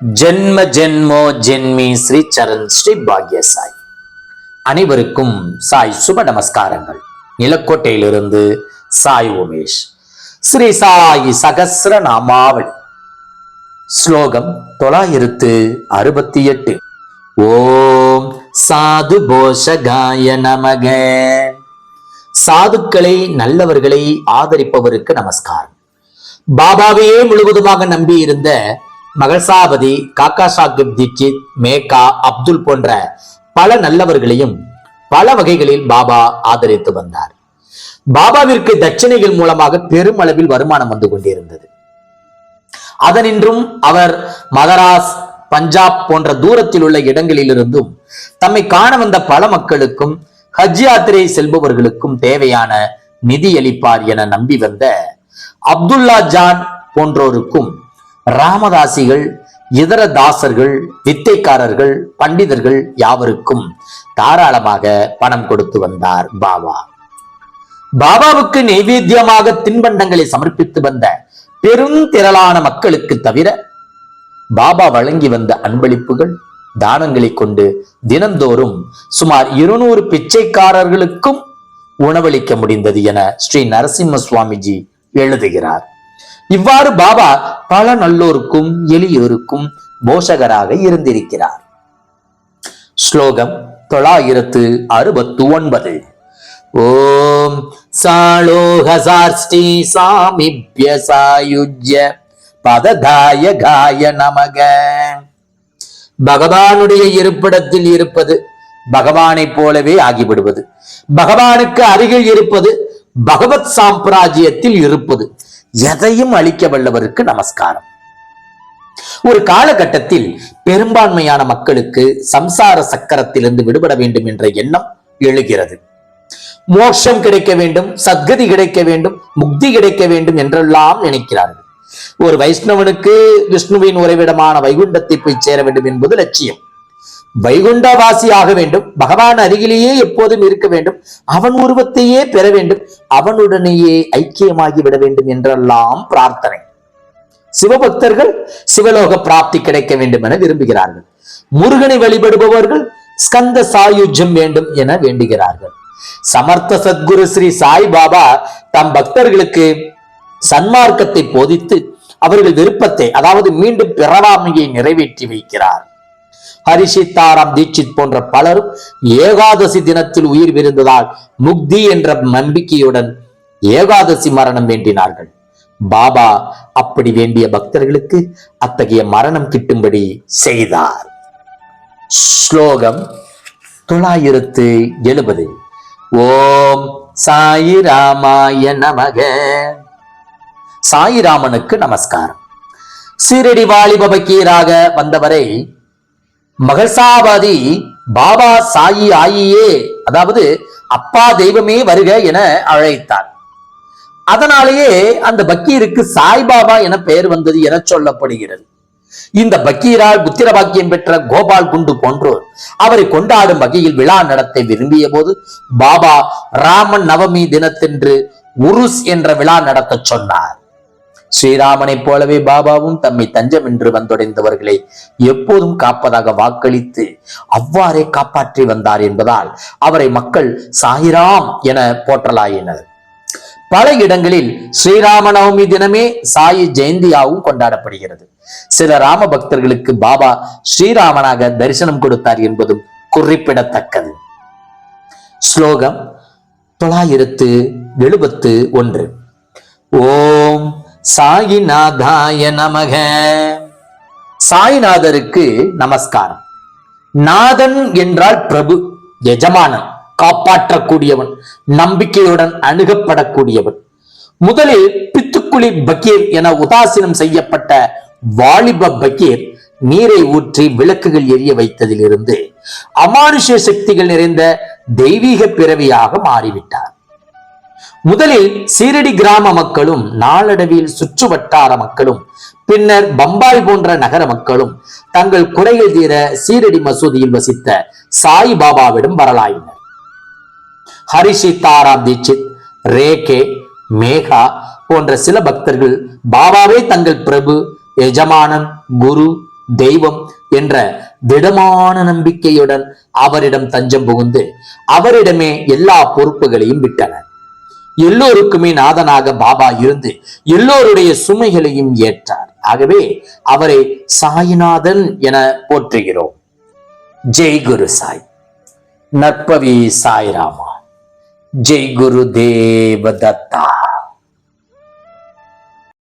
ஜென்ம ஜென்மோ ஜென்மி ஸ்ரீ சரண் ஸ்ரீ பாக்ய சாய். அனைவருக்கும் சாய் சுப நமஸ்காரங்கள். நிலக்கோட்டையிலிருந்து சாய் உமேஷ். ஸ்ரீ சாய் சகசிர நாமாவளி ஸ்லோகம் தொள்ளாயிரத்து அறுபத்தி எட்டு ஓம் சாது போஷகாய நமக. சாதுக்களை நல்லவர்களை ஆதரிப்பவருக்கு நமஸ்காரம். பாபாவையே முழுவதுமாக நம்பி இருந்த மகசாபதி காக்கா சாஹிப் தீட்சித் மேகா அப்துல் போன்ற பல நல்லவர்களையும் பல வகைகளில் பாபா ஆதரித்து வந்தார். பாபாவிற்கு தட்சணைகள் மூலமாக பெருமளவில் வருமானம் வந்து கொண்டிருந்தது. அதனின்றும் அவர் மதராஸ் பஞ்சாப் போன்ற தூரத்தில் உள்ள இடங்களிலிருந்தும் தம்மை காண வந்த பல மக்களுக்கும் ஹஜ் யாத்திரை செல்பவர்களுக்கும் தேவையான நிதியளிப்பார் என நம்பி வந்த அப்துல்லா ஜான் போன்றோருக்கும் ராமதாசிகள் இதர தாசர்கள் வித்தைக்காரர்கள் பண்டிதர்கள் யாவருக்கும் தாராளமாக பணம் கொடுத்து வந்தார் பாபா. பாபாவுக்கு நைவேத்தியமாக தின்பண்டங்களை சமர்ப்பித்து வந்த பெரும் திரளான மக்களுக்கு தவிர பாபா வழங்கி வந்த அன்பளிப்புகள் தானங்களை கொண்டு தினந்தோறும் சுமார் இருநூறு பிச்சைக்காரர்களுக்கும் உணவளிக்க முடிந்தது என ஸ்ரீ நரசிம்ம சுவாமிஜி எழுதுகிறார். இவ்வாறு பாபா பல நல்லோருக்கும் எளியோருக்கும் போஷகராக இருந்திருக்கிறார். ஸ்லோகம் தொள்ளாயிரத்து அறுபத்து ஒன்பது ஓம் சாளோகசார்ஷ்டி சாமிப்ய சாயுஜ்ய பததாய காய நமக. பகவானுடைய இருப்பிடத்தில் இருப்பது பகவானைப் போலவே ஆகிவிடுவது. பகவானுக்கு அருகில் இருப்பது பகவத் சாம்ராஜ்யத்தில் இருப்பது. எதையும் அளிக்க வல்லவருக்கு நமஸ்காரம். ஒரு காலகட்டத்தில் பெரும்பான்மையான மக்களுக்கு சம்சார சக்கரத்திலிருந்து விடுபட வேண்டும் என்ற எண்ணம் எழுகிறது. மோட்சம் கிடைக்க வேண்டும் சத்கதி கிடைக்க வேண்டும் முக்தி கிடைக்க வேண்டும் என்றெல்லாம் நினைக்கிறார்கள். ஒரு வைஷ்ணவனுக்கு விஷ்ணுவின் உறைவிடமான வைகுண்டத்தை போய் சேர வேண்டும் என்பது லட்சியம். வைகுண்டவாசி ஆக வேண்டும். பகவான் அருகிலேயே எப்போதும் இருக்க வேண்டும். அவன் உருவத்தையே பெற வேண்டும். அவனுடனேயே ஐக்கியமாகி விட வேண்டும் என்றெல்லாம் பிரார்த்தனை. சிவபக்தர்கள் சிவலோக பிராப்தி கிடைக்க வேண்டும் என விரும்புகிறார்கள். முருகனை வழிபடுபவர்கள் ஸ்கந்த சாயுஜம் வேண்டும் என வேண்டுகிறார்கள். சமர்த்த சத்குரு ஸ்ரீ சாய் பாபா தம் பக்தர்களுக்கு சன்மார்க்கத்தை போதித்து அவர்கள் விருப்பத்தை அதாவது மீண்டும் பிறவாமையை நிறைவேற்றி வைக்கிறார். ஹரிசித்தாராம் தீட்சித் போன்ற பலரும் ஏகாதசி தினத்தில் உயிர் விருந்ததால் முக்தி என்ற நம்பிக்கையுடன் ஏகாதசி மரணம் வேண்டினார்கள். பாபா அப்படி வேண்டிய பக்தர்களுக்கு அத்தகைய மரணம் கிட்டும்படி செய்தார். ஸ்லோகம் தொள்ளாயிரத்து எழுபது. ஓம் சாயி ராமாய நமக. சாயிராமனுக்கு நமஸ்காரம். சீரடி வாலிப பக்கீராக வந்தவரை மகசாவாதி பாபா சாயி ஆயியே அதாவது அப்பா தெய்வமே வருக என அழைத்தார். அதனாலேயே அந்த பக்கீருக்கு சாய்பாபா என பெயர் வந்தது என சொல்லப்படுகிறது. இந்த பக்கீரால் புத்திர பாக்கியம் பெற்ற கோபால் குண்டு போன்றோர் அவரை கொண்டாடும் வகையில் விழா நடத்த விரும்பிய போது பாபா ராமன் நவமி தினத்தன்று உருஸ் என்ற விழா நடத்த சொன்னார். ஸ்ரீராமனைப் போலவே பாபாவும் தம்மை தஞ்சம் என்று வந்தொடைந்தவர்களை எப்போதும் காப்பதாக வாக்களித்து அவ்வாறே காப்பாற்றி வந்தார் என்பதால் அவரை மக்கள் சாயிராம் என போற்றலாயினர். பல இடங்களில் ஸ்ரீராம நவமி தினமே சாயி ஜெயந்தியாவும் கொண்டாடப்படுகிறது. சில ராம பக்தர்களுக்கு பாபா ஸ்ரீராமனாக தரிசனம் கொடுத்தார் என்பதும் குறிப்பிடத்தக்கது. ஸ்லோகம் தொள்ளாயிரத்து எழுபத்து ஒன்று. ஓம் சாயிநாதாய நமக. சாய்நாதருக்கு நமஸ்காரம். நாதன் என்றால் பிரபு எஜமானன் காப்பாற்றக்கூடியவன் நம்பிக்கையுடன் அணுகப்படக்கூடியவன். முதலில் பித்துக்குளி பக்கீர் என உதாசீனம் செய்யப்பட்ட வாலிப பக்கீர் நீரை ஊற்றி விளக்குகள் எரிய வைத்ததிலிருந்து அமானுஷ சக்திகள் நிறைந்த தெய்வீக பிறவியாக மாறிவிட்டார். முதலில் சீரடி கிராம மக்களும் நாளடைவில் சுற்று வட்டார மக்களும் பின்னர் பம்பாய் போன்ற நகர மக்களும் தங்கள் குறைகள் தீர சீரடி மசூதியில் வசித்த சாய் பாபாவிடம் வரலாயினர். ஹரிஷி தாரா தீட்சித் ரேகே மேகா போன்ற சில பக்தர்கள் பாபாவே தங்கள் பிரபு எஜமானன் குரு தெய்வம் என்ற திடமான நம்பிக்கையுடன் அவரிடம் தஞ்சம் புகுந்து அவரிடமே எல்லா பொறுப்புகளையும் விட்டனர். எல்லோருக்குமே நாதனாக பாபா இருந்து எல்லோருடைய சுமைகளையும் ஏற்றார். ஆகவே அவரை சாய்நாதன் என போற்றுகிறோம். ஜெய் குரு சாய். நற்பவி சாய்ராமா. ஜெய் குரு தேவதத்தா